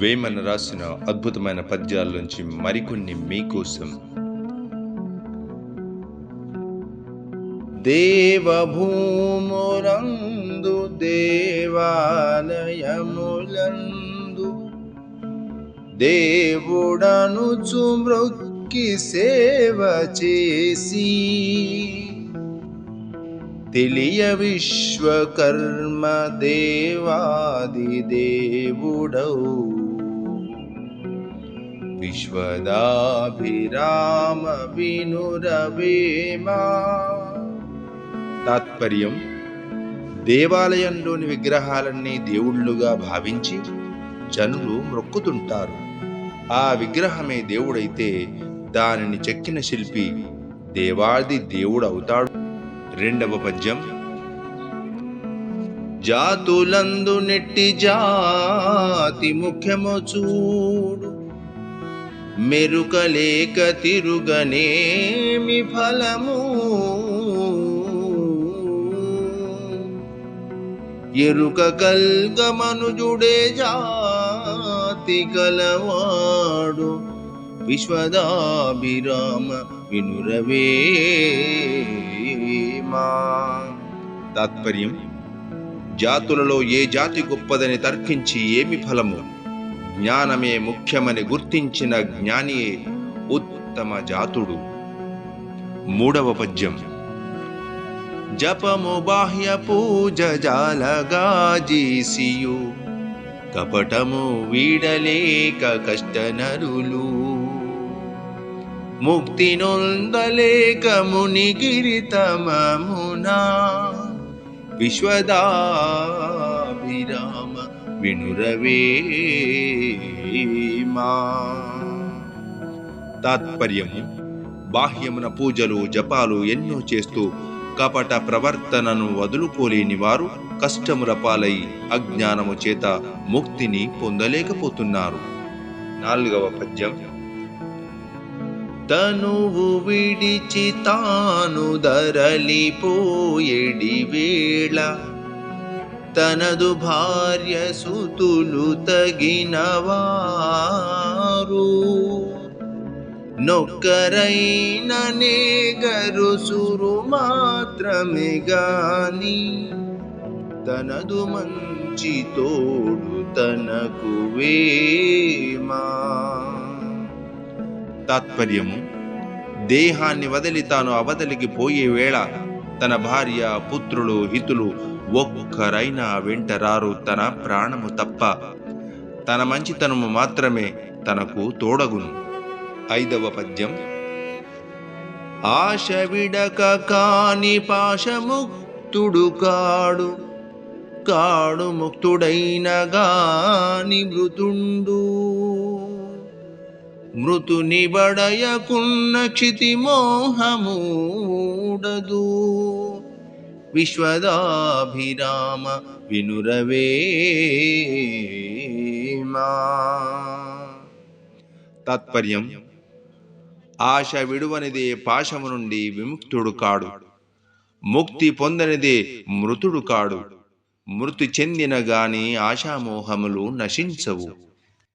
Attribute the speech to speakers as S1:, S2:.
S1: వేమన రాసిన అద్భుతమైన పద్యాల నుంచి మరికొన్ని మీకోసం.
S2: దేవభూమురందు దేవాలయములందు దేవుడను మృక్కి సేవ చేసి తెలియ విశ్వకర్మ దేవాది దేవుడౌ విశ్వదాభిరామ వినురవేమా.
S1: తాత్పర్యం దేవాలయంలోని విగ్రహాలన్నీ దేవుళ్ళుగా భావించి జనులు మొక్కుతుంటారు. ఆ విగ్రహమే దేవుడైతే దానిని చెక్కిన శిల్పి దేవాది దేవుడవుతాడు. రెండవ పద్యం.
S2: జాతులందు నెట్టి జాతి ముఖ్యము చూడు. మెరుకలేక తిరుగనేమి ఫలము. ఎరుక కల్గమనుజుడే జాతి గలవాడు. విశ్వదాభిరామ వినురవే.
S1: తాత్పర్యం జాతులలో ఏ జాతి గొప్పదని తర్కించి ఏమి ఫలము? జ్ఞానమే ముఖ్యమని గుర్తించిన జ్ఞానియే ఉత్తమ జాతుడు. మూడవ పద్యం.
S2: జపము బాహ్య పూజ జాలగాజీసియు కపటము వీడలేక కష్టనరులు. ముక్తి నొందలేక మునిగిరితమమునా విశ్వదాభిరామ వినురవేమా.
S1: తాత్పర్యము బాహ్యమున పూజలు జపాలు ఎన్నో చేస్తూ కపట ప్రవర్తనను వదులుకోలేని వారు కష్టముల పాలై అజ్ఞానము చేత ముక్తిని పొందలేకపోతున్నారు. నాలుగవ పద్యం.
S2: తనువు విడిచి తాను ధరలిపోయేడి వేళ. తనదు భార్య సుతులు తగినవారు. నొక్కరైన నేగరు సురు మాత్రమే గాని తనదు మంచి తోడు తనకు వేమా.
S1: తాత్పర్యము? దేహాన్ని వదిలి తాను అవదలికి పోయే వేళ తన భార్య పుత్రులు హితులు ఒక్కరైనా వెంటరారు తన ప్రాణము తప్ప. తన మంచితనము మాత్రమే తనకు తోడగును. ఐదవ పద్యం.
S2: ఆశ విడక కాని పాశముక్తుడు కాడు. కాడు ముక్తుడైన గాని మృతుండు. మృతుని బడయకున్న క్షితి మోహమూడదు విశ్వదాభిరామ వినురవేమా
S1: తాత్పర్యం ఆశ విడువనిదే పాశము నుండి విముక్తుడు కాడు. ముక్తి పొందనిదే మృతుడు కాడు. మృతి చెందిన గాని ఆశామోహములు నశించవు.